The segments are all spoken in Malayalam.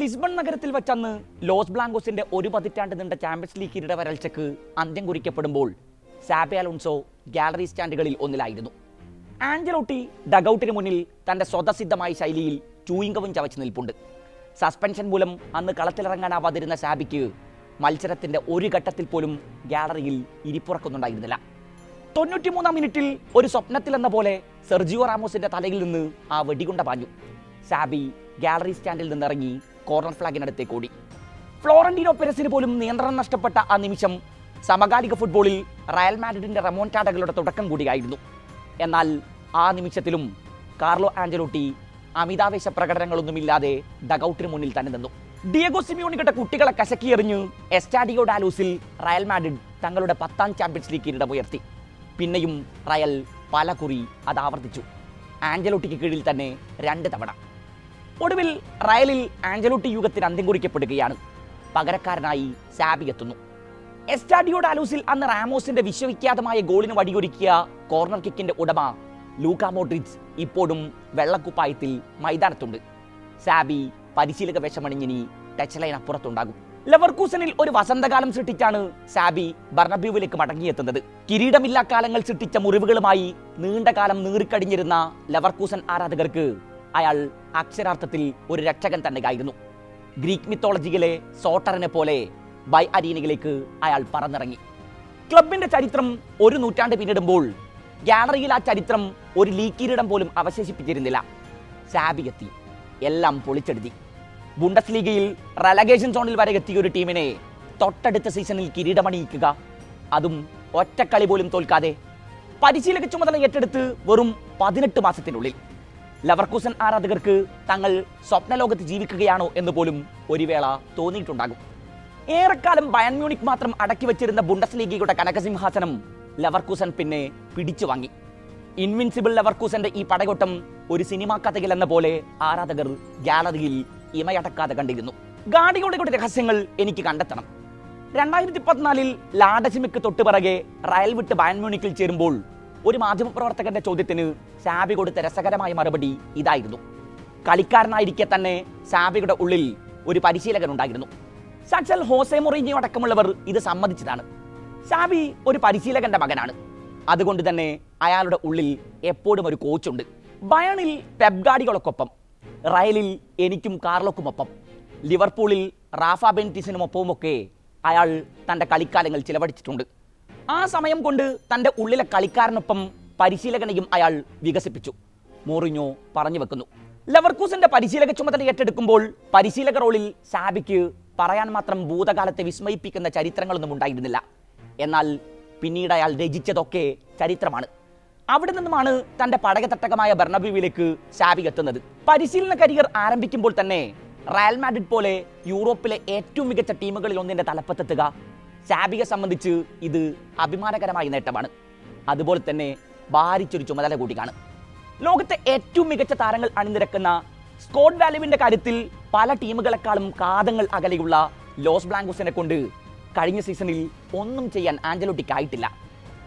ലിസ്ബൺ നഗരത്തിൽ വച്ചന്ന് ലോസ് ബ്ലാങ്കോസിന്റെ ഒരു പതിറ്റാണ്ട് നീണ്ട ചാമ്പ്യൻസ് ലീഗ് കിരീട വരൾച്ചക്ക് അന്ത്യം കുറിക്കപ്പെടുമ്പോൾ സാബെ അലോൺസോ ഗാലറി സ്റ്റാൻഡുകളിൽ ഒന്നിലായിരുന്നു. ആഞ്ചലോട്ടി ഡഗൌട്ടിന് മുന്നിൽ തന്റെ സ്വതസിദ്ധമായ ശൈലിയിൽ ചൂയിങ്കവും ചവച്ച് നിൽപ്പുണ്ട്. സസ്പെൻഷൻ മൂലം അന്ന് കളത്തിലിറങ്ങാനാവാതിരുന്ന സാബിക്ക് മത്സരത്തിന്റെ ഒരു ഘട്ടത്തിൽ പോലും ഗാലറിയിൽ ഇരിപ്പുറക്കുന്നുണ്ടായിരുന്നില്ല. തൊണ്ണൂറ്റിമൂന്നാം മിനിറ്റിൽ ഒരു സ്വപ്നത്തിലെന്ന പോലെ സെർജിയോ റാമോസിന്റെ തലയിൽ നിന്ന് ആ വെടികുണ്ട പാഞ്ഞു. സാബി ഗാലറി സ്റ്റാൻഡിൽ നിന്നിറങ്ങി കോർണർ ഫ്ലാഗിനടുത്തേക്ക് ഓടി ഫ്ലോറന്റീനോ പെരസിന് പോലും നിയന്ത്രണം നഷ്ടപ്പെട്ട ആ നിമിഷം സമകാലിക ഫുട്ബോളിൽ റയൽ മാഡ്രിഡിന്റെ ടാഡകളുടെ തുടക്കം കൂടിയായിരുന്നു. എന്നാൽ ആ നിമിഷത്തിലും കാർലോ ആഞ്ചലോട്ടി അമിതാവേശ പ്രകടനങ്ങളൊന്നുമില്ലാതെ ഡഗൌട്ടിന് മുന്നിൽ തന്നെ നിന്നു. ഡിയഗോ സിമിയോണിക്കട്ട കുട്ടികളെ കശക്കിയെറിഞ്ഞ് എസ്റ്റാഡിയോ ഡാലൂസിൽ റയൽ മാഡ്രിഡ് തങ്ങളുടെ പത്താം ചാമ്പ്യൻസ് ലീഗ് കിരീടം ഉയർത്തി. പിന്നെയും റയൽ പല കുറി അത് ആവർത്തിച്ചു. ആഞ്ചലോട്ടിക്ക് കീഴിൽ തന്നെ രണ്ട് തവണ. ഒടുവിൽ റയലിൽ ആഞ്ചലോട്ടി യുഗത്തിന് അന്ത്യം കുറിക്കപ്പെടുകയാണ്. പകരക്കാരനായി സാബി എത്തുന്നു. എസ്റ്റാഡിയോ അലൂസിൽ അന്ന് റാമോസിന്റെ വിശ്വവിഖ്യാതമായ ഗോളിന് വടിയൊരുക്കിയ കോർണർ കിക്കിന്റെ ഉടമ ലൂക്ക മോഡ്രിച്ച് ഇപ്പോഴും വെള്ളക്കുപ്പായത്തിൽ മൈതാനത്തുണ്ട്. സാബി പരിശീലക വേഷമണിഞ്ഞിനി ടച്ച് ലൈൻ അപ്പുറത്തുണ്ടാകും. ലവർക്കൂസനിൽ ഒരു വസന്തകാലം സൃഷ്ടിച്ചാണ് സാബി ബർണബ്യൂവിലേക്ക് മടങ്ങിയെത്തുന്നത്. കിരീടമില്ലാ കാലങ്ങൾ സൃഷ്ടിച്ച മുറിവുകളുമായി നീണ്ടകാലം നീറിക്കടിഞ്ഞിരുന്ന ലവർക്കൂസൻ ആരാധകർക്ക് അയാൾ അക്ഷരാർത്ഥത്തിൽ ഒരു രക്ഷകൻ തന്നെയായിരുന്നു ഗ്രീക്ക് മിത്തോളജിയിലെ സോട്ടറിനെ പോലെ ബൈ അരീനയിലേക്ക് അയാൾ പറന്നിറങ്ങി. ക്ലബിന്റെ ചരിത്രം ഒരു നൂറ്റാണ്ട് പിന്നിടുമ്പോൾ ഗാലറിയിൽ ആ ചരിത്രം ഒരു ലീക്കിരിടം പോലും അവശേഷിപ്പിച്ചിരുന്നില്ല. സാബി എത്തി എല്ലാം പൊളിച്ചെടുത്തി. ബുണ്ടസ് ലീഗയിൽ റലഗേഷൻ സോണിൽ വരെ എത്തിയ ഒരു ടീമിനെ തൊട്ടടുത്ത സീസണിൽ കിരീടമണിയിക്കുക. അതും ഒറ്റക്കളി പോലും തോൽക്കാതെ പരിശീലക ചുമതല ഏറ്റെടുത്ത് വെറും പതിനെട്ട് മാസത്തിനുള്ളിൽ. ലവർക്കൂസൻ ആരാധകർക്ക് തങ്ങൾ സ്വപ്നലോകത്ത് ജീവിക്കുകയാണോ എന്ന് പോലും ഒരു വേള തോന്നിയിട്ടുണ്ടാകും. ഏറെക്കാലം ബയൺ മ്യൂണിക് മാത്രം അടക്കി വെച്ചിരുന്ന ബുണ്ടസ് ലീഗയുടെ കനകസിംഹാസനം ലവർക്കൂസൻ പിന്നെ പിടിച്ചു വാങ്ങി. ഇൻവിൻസിബിൾ ലവർക്കൂസന്റെ ഈ പടയോട്ടം ഒരു സിനിമാ കഥകൾ എന്ന പോലെ ആരാധകർ ഗാലറിയിൽ ഇമയടക്കാതെ കണ്ടിരുന്നു. ഗാഡിയോടെ രഹസ്യങ്ങൾ എനിക്ക് കണ്ടെത്തണം. രണ്ടായിരത്തി പതിനാലിൽ ലാഡസിമിക്ക് തൊട്ടുപിറകെ റയൽ വിട്ട് ബയൺ മ്യൂണിക്കിൽ ചേരുമ്പോൾ ഒരു മാധ്യമപ്രവർത്തകന്റെ ചോദ്യത്തിന് സാബി കൊടുത്ത രസകരമായ മറുപടി ഇതായിരുന്നു. കളിക്കാരനായിരിക്കെ തന്നെ സാബിയുടെ ഉള്ളിൽ ഒരു പരിശീലകൻ ഉണ്ടായിരുന്നു. സച്ചൽ ഹോസെ മൊറീനിയോ അടക്കമുള്ളവർ ഇത് സമ്മതിച്ചതാണ്. സാബി ഒരു പരിശീലകന്റെ മകനാണ്. അതുകൊണ്ട് തന്നെ അയാളുടെ ഉള്ളിൽ എപ്പോഴും ഒരു കോച്ചുണ്ട്. ബയണിൽ പെബ്ഗാഡികളൊക്കൊപ്പം റയലിൽ എനിക്കും കാർലോക്കുമൊപ്പം ലിവർപൂളിൽ റാഫ ബെന്റിസിനുമൊപ്പവുമൊക്കെ അയാൾ തന്റെ കളിക്കാലങ്ങൾ ചിലവഴിച്ചിട്ടുണ്ട്. ആ സമയം കൊണ്ട് തന്റെ ഉള്ളിലെ കളിക്കാരനൊപ്പം പരിശീലകനെയും അയാൾ വികസിപ്പിച്ചു. മോറിഞ്ഞോ പറഞ്ഞു വെക്കുന്നു. ലവർക്കൂസിന്റെ പരിശീലക ചുമതല ഏറ്റെടുക്കുമ്പോൾ പരിശീലക റോളിൽ സാബിക്ക് പറയാൻ മാത്രം ഭൂതകാലത്തെ വിസ്മയിപ്പിക്കുന്ന ചരിത്രങ്ങളൊന്നും ഉണ്ടായിരുന്നില്ല. എന്നാൽ പിന്നീട് അയാൾ രചിച്ചതൊക്കെ ചരിത്രമാണ്. അവിടെ നിന്നുമാണ് തന്റെ പടകത്തട്ടകമായ ബർണബ്യൂവിലേക്ക് സാബി എത്തുന്നത്. പരിശീലന കരിയർ ആരംഭിക്കുമ്പോൾ തന്നെ റയൽ മാഡ്രിഡ് പോലെ യൂറോപ്പിലെ ഏറ്റവും മികച്ച ടീമുകളിൽ ഒന്നിന്റെ തലപ്പത്തെത്തുക സാബിയെ സംബന്ധിച്ച് ഇത് അഭിമാനകരമായ നേട്ടമാണ്. അതുപോലെ തന്നെ ഭാരിച്ചൊരു ചുമതല കൂടിയാണ് ലോകത്തെ ഏറ്റവും മികച്ച താരങ്ങൾ അണിനിരക്കുന്ന സ്കോട്ട് വാലുവിന്റെ കാര്യത്തിൽ പല ടീമുകളെക്കാളും കാതങ്ങൾ അകലെയുള്ള ലോസ് ബ്ലാങ്കോസിനെ കൊണ്ട് കഴിഞ്ഞ സീസണിൽ ഒന്നും ചെയ്യാൻ ആഞ്ചലോട്ടിക്കായിട്ടില്ല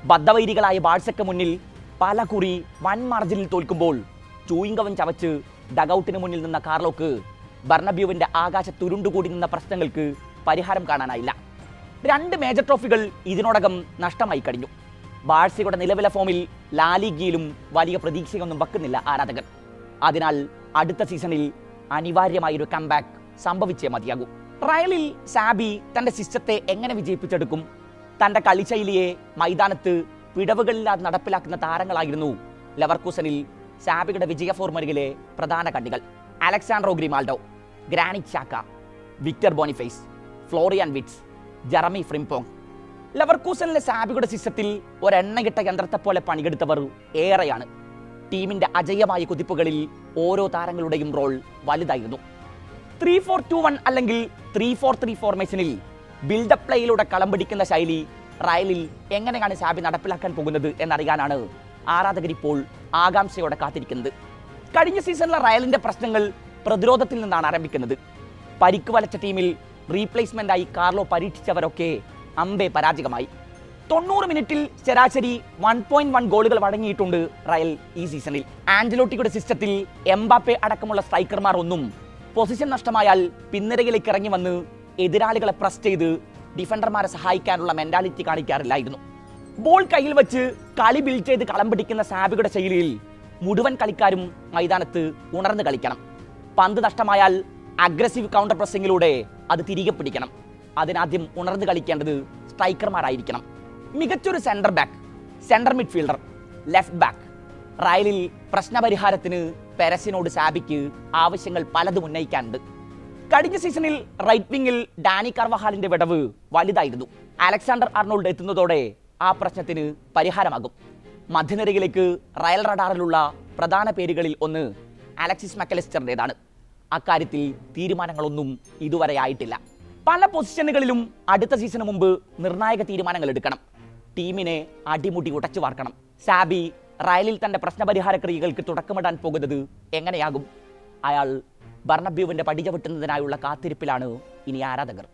ബദ്ധവൈരികളായ ബാഴ്സയ്ക്ക് മുന്നിൽ പല കുറി വൻ മാർജിനിൽ തോൽക്കുമ്പോൾ ചൂയിങ്കവൻ ചവച്ച് ഡഗൌട്ടിന് മുന്നിൽ നിന്ന കാർലോക്ക് ബർണബ്യൂവിന്റെ ആകാശ തുരുണ്ടുകൂടി നിന്ന പ്രശ്നങ്ങൾക്ക് പരിഹാരം കാണാനായില്ല. രണ്ട് മേജർ ട്രോഫികൾ ഇതിനോടകം നഷ്ടമായി കഴിഞ്ഞു. ബാഴ്സയുടെ നിലവിലെ ഫോമിൽ ലാലിഗിയിലും വലിയ പ്രതീക്ഷയൊന്നും വെക്കുന്നില്ല ആരാധകർ അതിനാൽ അടുത്ത സീസണിൽ അനിവാര്യമായൊരു കംബാക്ക് സംഭവിച്ചേ മതിയാകൂ. ട്രയലിൽ സാബി തന്റെ സിസ്റ്റത്തെ എങ്ങനെ വിജയിപ്പിച്ചെടുക്കും? തന്റെ കളിശൈലിയെ മൈതാനത്ത് പിടവുകളില്ലാതെ നടപ്പിലാക്കുന്ന താരങ്ങളായിരുന്നു ലവർക്കൂസനിൽ സാബിയുടെ വിജയ ഫോർമുലയിലെ പ്രധാന കണ്ണികൾ. Alejandro Grimaldo Granit Xhaka Victor Boniface Florian Wirtz Jeremie Frimpong. ലവർക്കൂസനിലെ സാബിയുടെ സിസ്റ്റത്തിൽ ഒരെണ്ണകിട്ട യന്ത്രത്തെ പോലെ പണിയെടുത്തവർ ഏറെയാണ്. ടീമിന്റെ അജയമായ കുതിപ്പുകളിൽ ഓരോ താരങ്ങളുടെയും റോൾ വലുതായിരുന്നു. ത്രീ ഫോർ ടു വൺ അല്ലെങ്കിൽ ത്രീ ഫോർ ത്രീ ഫോർമേഷനിൽ ബിൽഡപ്പ് പ്ലേയിലൂടെ കളം പിടിക്കുന്ന ശൈലി റയലിൽ എങ്ങനെയാണ് സാബി നടപ്പിലാക്കാൻ പോകുന്നത് എന്നറിയാനാണ് ആരാധകർ ഇപ്പോൾ ആകാംക്ഷയോടെ കാത്തിരിക്കുന്നത്. കഴിഞ്ഞ സീസണിലെ റയലിന്റെ പ്രശ്നങ്ങൾ പ്രതിരോധത്തിൽ നിന്നാണ് ആരംഭിക്കുന്നത്. പരിക്ക് വലച്ച ടീമിൽ റീപ്ലേസ്മെന്റായി കാർലോ പരീക്ഷിച്ചവരൊക്കെ അമ്പെ പരാജയമായി. തൊണ്ണൂറ് മിനിറ്റിൽ ശരാശരി വൺ പോയിന്റ് വൺ ഗോളുകൾ വഴങ്ങിയിട്ടുണ്ട് റയൽ ഈ സീസണിൽ. ആഞ്ചലോട്ടിയുടെ സിസ്റ്റത്തിൽ എംബാപ്പെ അടക്കമുള്ള സ്ട്രൈക്കർമാർ ഒന്നും പൊസിഷൻ നഷ്ടമായാൽ പിന്നിരയിലേക്ക് ഇറങ്ങി വന്ന് എതിരാളികളെ പ്രസ് ചെയ്ത് ഡിഫൻഡർമാരെ സഹായിക്കാനുള്ള മെന്റാലിറ്റി കാണിക്കാറില്ലായിരുന്നു. ബോൾ കയ്യിൽ വെച്ച് കളി ബിൽഡ് ചെയ്ത് കളം പിടിക്കുന്ന സാബിയുടെ ശൈലിയിൽ മുഴുവൻ കളിക്കാരും മൈതാനത്ത് ഉണർന്ന് കളിക്കണം. പന്ത് നഷ്ടമായാൽ അഗ്രസീവ് കൗണ്ടർ പ്രസ്സിങ്ങിലൂടെ അത് തിരികെ പിടിക്കണം. അതിനാദ്യം ഉണർന്നു കളിക്കേണ്ടത് സ്ട്രൈക്കർമാരായിരിക്കണം മികച്ചൊരു centre back centre midfielder left back റയലിൽ പ്രശ്നപരിഹാരത്തിന് പെരസിനോട് സാബിക്ക് ആവശ്യങ്ങൾ പലതും ഉന്നയിക്കാനുണ്ട്. കഴിഞ്ഞ സീസണിൽ റൈറ്റ് വിങ്ങിൽ ഡാനി കർവഹാലിന്റെ വിടവ് വലുതായിരുന്നു. അലക്സാണ്ടർ അർണോൾഡ് എത്തുന്നതോടെ ആ പ്രശ്നത്തിന് പരിഹാരമാകും. മധ്യനിരയിലേക്ക് റയൽ റഡാറിലുള്ള പ്രധാന പേരുകളിൽ ഒന്ന് അലക്സിസ് മക്കലിസ്റ്ററിന്റെതാണ്. അക്കാര്യത്തിൽ തീരുമാനങ്ങളൊന്നും ഇതുവരെ ആയിട്ടില്ല. പല പൊസിഷനുകളിലും അടുത്ത സീസണ് മുമ്പ് നിർണായക തീരുമാനങ്ങൾ എടുക്കണം. ടീമിനെ അടിമുടി ഉടച്ചു വാർക്കണം. സാബി റയലിൽ തന്റെ പ്രശ്നപരിഹാര ക്രിയകൾക്ക് തുടക്കമിടാൻ പോകുന്നത് എങ്ങനെയാകും? അയാൾ ബർണബ്യൂവിന്റെ പടിച വെട്ടുന്നതിനായുള്ള കാത്തിരിപ്പിലാണ് ഇനി ആരാധകർ.